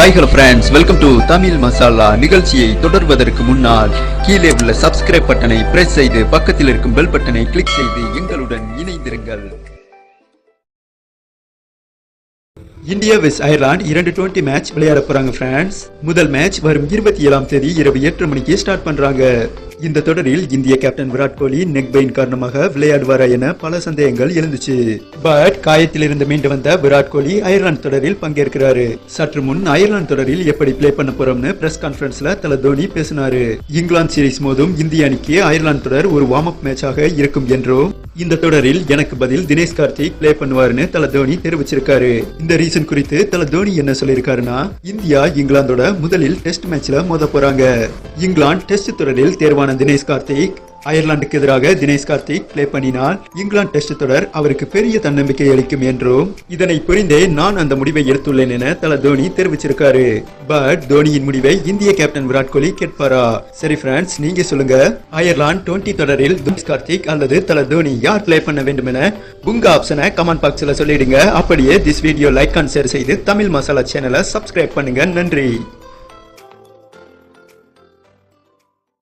Hi hello friends welcome to Tamil Masala நிகழ்ச்சியை தொடர்வதற்கு முன்னால் கீழே உள்ள சப்ஸ்கிரைப் பட்டனை பிரஸ் செய்து பக்கத்தில் இருக்கும் பெல் பட்டனை கிளிக் செய்து எங்களுடன் இணைந்திருங்கள். இந்தியா வெஸ் அயர்லாந்து இரண்டு டுவெண்ட்டி மேட்ச் விளையாட போறாங்க ஃப்ரெண்ட்ஸ் முதல் மேட்ச் வரும் இருபத்தி ஏழாம் தேதி இரவு எட்டு மணிக்கு ஸ்டார்ட் பண்றாங்க. இந்த தொடரில் இந்திய captain Virat Kohli neck pain காரணமாக விளையாடுவாரா என பல சந்தேகங்கள் எழுந்துச்சு. பட் காயத்திலிருந்து மீண்டு வந்த விராட் கோலி அயர்லாந்து தொடரில் பங்கேற்கிறாரு. சற்று முன் அயர்லாந்து தொடரில் எப்படி ப்ளே பண்ண போறோம்னு பிரஸ் கான்பரன்ஸ்ல தல தோனி பேசினாரு. இங்கிலாந்து சீரிஸ் மோதும் இந்திய அணிக்கு அயர்லாந்து தொடர் ஒரு வார்ம் அப் மேட்சாக இருக்கும் என்றும் இந்த தொடரில் எனக்கு பதில் தினேஷ் கார்த்திக் ப்ளே பண்ணுவாருன்னு தல தோனி தெரிவிச்சிருக்காரு. இந்த ரீசன் குறித்து தல தோனி என்ன சொல்லியிருக்காருன்னா இந்தியா இங்கிலாந்தோட முதலில் டெஸ்ட் மேட்ச்ல மோத போறாங்க. இங்கிலாந்து டெஸ்ட் தொடரில் தேர்வான தினேஷ் கார்த்திக் அயர்லாந்துக்கு எதிராக தினேஷ் கார்த்திக் ப்ளே பண்ணினால் இங்கிலாந்து டெஸ்ட் தொடர் அவருக்கு பெரிய தன்னம்பிக்கை அளிக்கும் என்றும் இதனை புரிந்தே நான் அந்த முடிவை எடுத்துள்ளேன் என தல தோனி தெரிவிச்சிருக்காரு. பட் தோனியின் முடிவை இந்திய கேப்டன் விராட் கோலி கேட்பாரா? சரி ஃப்ரெண்ட்ஸ் நீங்க சொல்லுங்க. அயர்லாந்து டுவெண்ட்டி தொடரில் தினேஷ் கார்த்திக் அல்லது தல தோனி யார் ப்ளே பண்ண வேண்டும் என உங்க ஆப்ஷனை கமெண்ட் பாக்ஸ்ல சொல்லிடுங்க. அப்படியே this video like and share செய்து தமிழ் மசாலா சேனலை சப்ஸ்கிரைப் பண்ணுங்க. நன்றி.